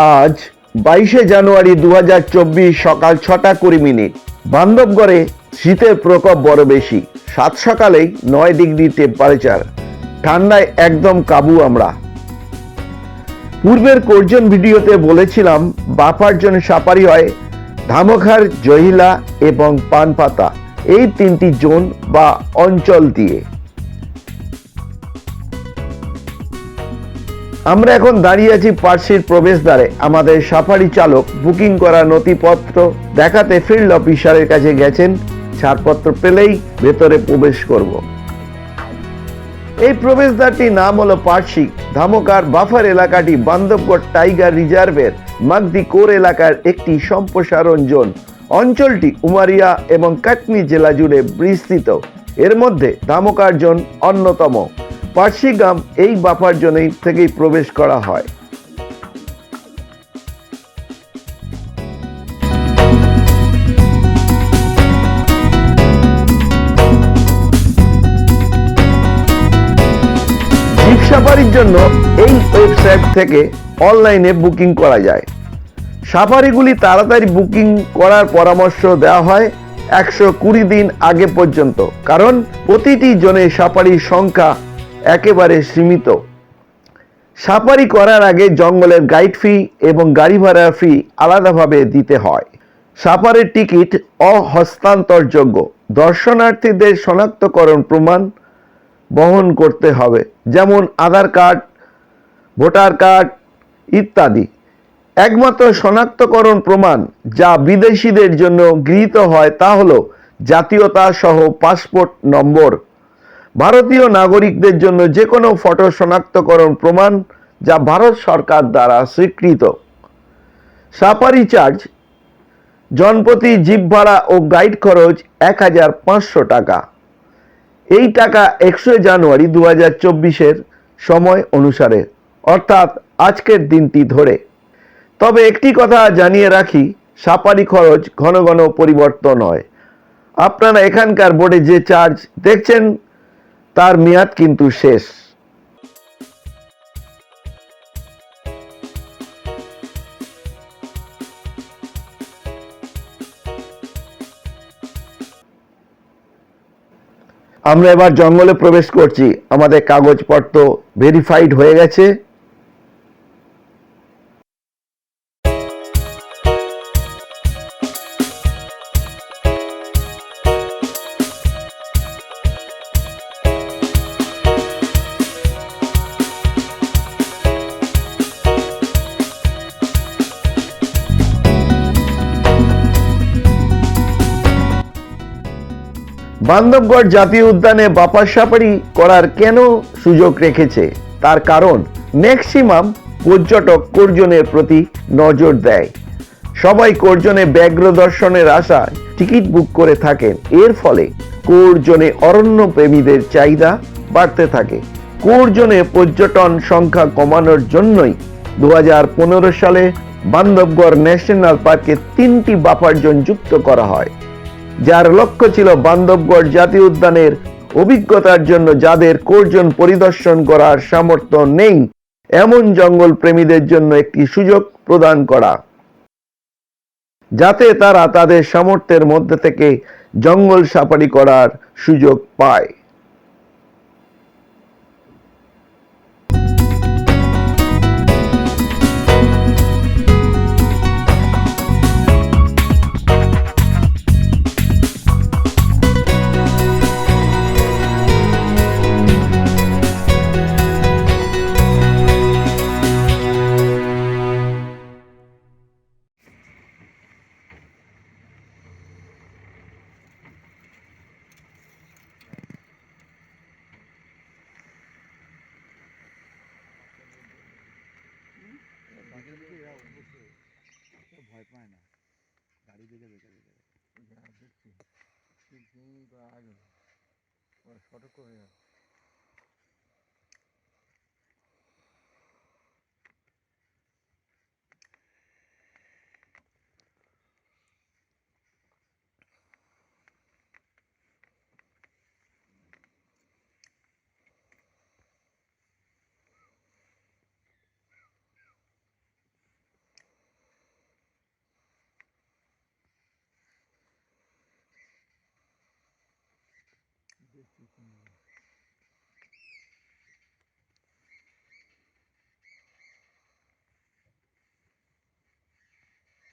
আজ বাইশে জানুয়ারি দু হাজার চব্বিশ সকাল ছটা কুড়ি মিনিট। বান্ধবগড়ে শীতের প্রকোপ বড় বেশি। সাত সকালেই নয় ডিগ্রি টেম্পারেচার ঠান্ডায় একদম কাবু আমরা। পূর্বের কোর্জন ভিডিওতে বলেছিলাম বাপার্জন সাপারি হয় ধামখার, জহিলা এবং পানপাতা। এই তিনটি জোন বা অঞ্চল দিয়ে। আমরা এখন দাঁড়িয়ে আছি পার্সির প্রবেশদ্বারে। আমাদের সাফারি চালক বুকিং করা নথিপত্র দেখাতে ফিল্ড অফিসারের কাছে গেছেন। ছাড়পত্র পেলেই ভেতরে প্রবেশ করব। এই প্রবেশদ্বারটির নাম হলো পার্সি। ধামকার বাফার এলাকাটি বান্ধবগড় টাইগার রিজার্ভের মাগদি কোর এলাকার একটি সম্প্রসারণ জোন। অঞ্চলটি উমারিয়া এবং কাটনি জেলা জুড়ে বিস্তৃত। এর মধ্যে ধামকার জোন অন্যতম। পার্সি গ্রাম এই বাফার জোনেই থেকেই প্রবেশ করা হয়। সাফারির জন্য এই ওয়েবসাইট থেকে অনলাইনে বুকিং করা যায়। সাফারিগুলি তাড়াতাড়ি বুকিং করার পরামর্শ দেওয়া হয় একশো কুড়ি দিন আগে পর্যন্ত, কারণ প্রতিটি জনে সাফারির সংখ্যা একেবারে সীমিত। সাফারি করার আগে জঙ্গলের গাইড ফি এবং গাড়ি ভাড়া ফি আলাদাভাবে দিতে হয়। সাফারির টিকিট অহস্তান্তরযোগ্য। দর্শনার্থীদের শনাক্তকরণ প্রমাণ বহন করতে হবে, যেমন আধার কার্ড, ভোটার কার্ড ইত্যাদি। একমাত্র শনাক্তকরণ প্রমাণ যা বিদেশিদের জন্য গৃহীত হয় তা হলো জাতীয়তা সহ পাসপোর্ট নম্বর। ভারতীয় নাগরিকদের জন্য যে কোনো ফটো শনাক্তকরণ প্রমাণ যা ভারত সরকার দ্বারা স্বীকৃত। সাফারি চার্জ, জনপ্রতি জিপ ভাড়া ও গাইড খরচ এক হাজার পাঁচশো টাকা। এই টাকা একশো জানুয়ারি দু হাজার চব্বিশের সময় অনুসারে, অর্থাৎ আজকের দিনটি ধরে। তবে একটি কথা জানিয়ে রাখি, সাফারি খরচ ঘন ঘন পরিবর্তন হয়। আপনারা এখানকার বোর্ডে যে চার্জ দেখছেন তার মেয়াদ কিন্তু শেষ। আমরা এবার জঙ্গলে প্রবেশ করছি। আমাদের কাগজপত্র ভেরিফাইড হয়ে গেছে। বান্ধবগড় জাতীয় উদ্যানে বাপার সাফারি করার কেন সুযোগ রেখেছে? তার কারণ ম্যাক্সিমাম পর্যটক কোর্জনের প্রতি নজর দেয়। সবাই কোর্জনে ব্যাঘ্র দর্শনের আশায় টিকিট বুক করে থাকেন। এর ফলে কোর্জনে অরণ্য প্রেমীদের চাহিদা বাড়তে থাকে। কোর্জনে পর্যটন সংখ্যা কমানোর জন্যই দু হাজার পনেরো সালে বান্ধবগড় ন্যাশনাল পার্কে তিনটি বাফার জোন যুক্ত করা হয়। যার লক্ষ্য ছিল বান্ধবগড় জাতীয় উদ্যানের অভিজ্ঞতার জন্য যাদের কোর্জন পরিদর্শন করার সামর্থ্য নেই, এমন জঙ্গল প্রেমীদের জন্য একটি সুযোগ প্রদান করা। যাতে তারা তাদের সামর্থ্যের মধ্যে থেকে জঙ্গল সাফারি করার সুযোগ পায়। ভয় পায় না। গাড়ি দিকে দেখে দেখে দেখছি তো আগে। সতর্ক হয়ে যাবে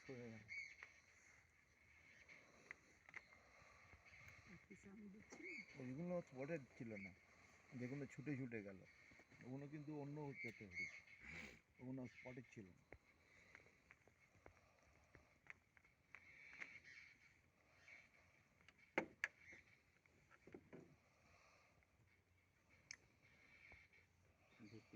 সরে ওইগুলো স্পটে ছিল না। যেগুলো ছুটে ছুটে গেল। ওগুলো কিন্তু অন্য হচ্ছে ওগুলো স্পটে ছিল না।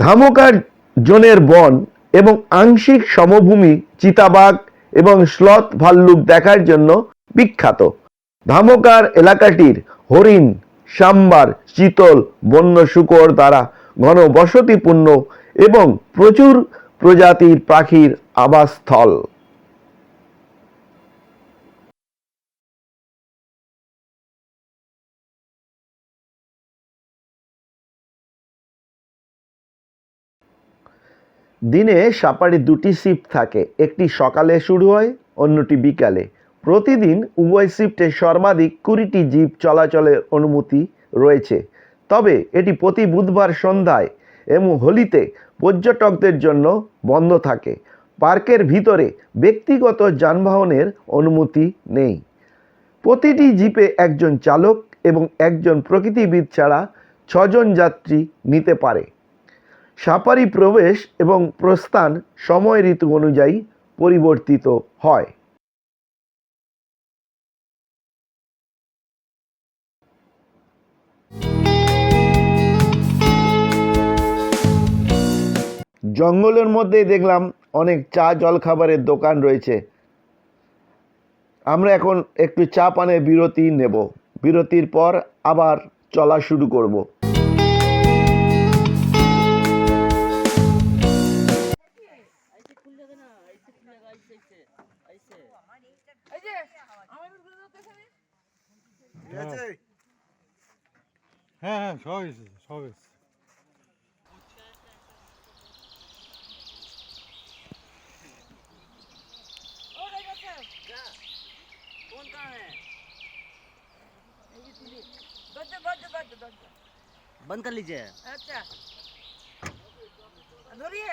ধামকার জোনের বন এবং আংশিক সমভূমি চিতাবাঘ এবং শ্লথ ভাল্লুক দেখার জন্য বিখ্যাত। ধামকার এলাকাটির হরিণ, সাম্বার, চিতল, বন্য শুকর দ্বারা ঘন বসতিপূর্ণ এবং প্রচুর প্রজাতির পাখির আবাসস্থল। দিনে সাপাড়ে দুটি শিফট থাকে। একটি সকালে শুরু হয়, অন্যটি বিকালে। প্রতিদিন উভয় শিফটে সর্বাধিক কুড়িটি জিপ চলাচলের অনুমতি রয়েছে। তবে এটি প্রতি বুধবার সন্ধ্যায় এবং হোলিতে পর্যটকদের জন্য বন্ধ থাকে। পার্কের ভিতরে ব্যক্তিগত যানবাহনের অনুমতি নেই। প্রতিটি জিপে একজন চালক এবং একজন প্রকৃতিবিদ ছাড়া ছজন যাত্রী নিতে পারে। সাপারি প্রবেশ এবং প্রস্থান সময় ঋতু অনুযায়ী পরিবর্তিত হয়। জঙ্গলের মধ্যে দেখলাম অনেক চা জলখাবারের দোকান রয়েছে। আমরা এখন একটু চা পানের বিরতি নেব। বিরতির পর আবার চলা শুরু করব। হ্যাঁ হ্যাঁ সব এসেছে সব এসেছে ও রে গেছে क्या कौन कहाँ है এই যে তুলি দরজা দরজা দরজা দরজা बंद कर लीजिए আচ্ছা ধরিয়ে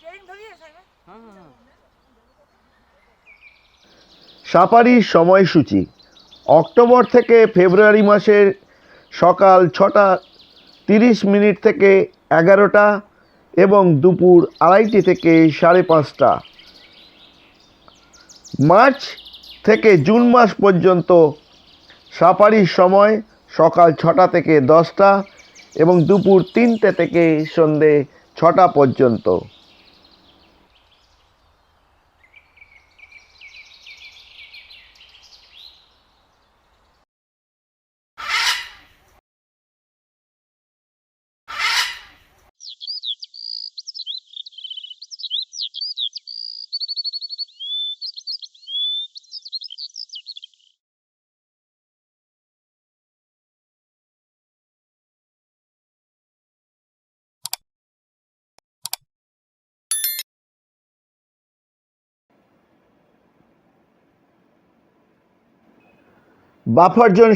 ট্রেন ধরিয়ে সাহেব हाँ हाँ हाँ সাফারির সময়সূচি অক্টোবর থেকে ফেব্রুয়ারি মাসের সকাল ছটা তিরিশ মিনিট থেকে এগারোটা এবং দুপুর আড়াইটি থেকে সাড়ে পাঁচটা। মার্চ থেকে জুন মাস পর্যন্ত সাফারির সময় সকাল ছটা থেকে দশটা এবং দুপুর তিনটে থেকে সন্ধে ছটা পর্যন্ত। বাফার জোন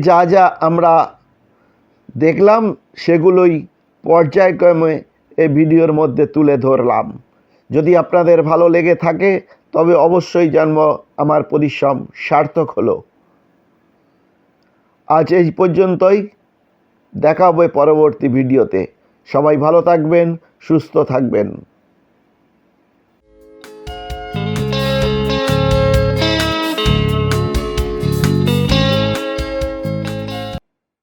যা যা আমরা দেখলাম, সেগুলোই পর্যায়ক্রমে এই ভিডিওর মধ্যে তুলে ধরলাম। যদি আপনাদের ভালো লেগে থাকে, তবে অবশ্যই জন্ম আমার পরিশ্রম সার্থক হলো। আজ এই পর্যন্তই। দেখা হবে পরবর্তী ভিডিওতে। সবাই ভালো থাকবেন, সুস্থ থাকবেন।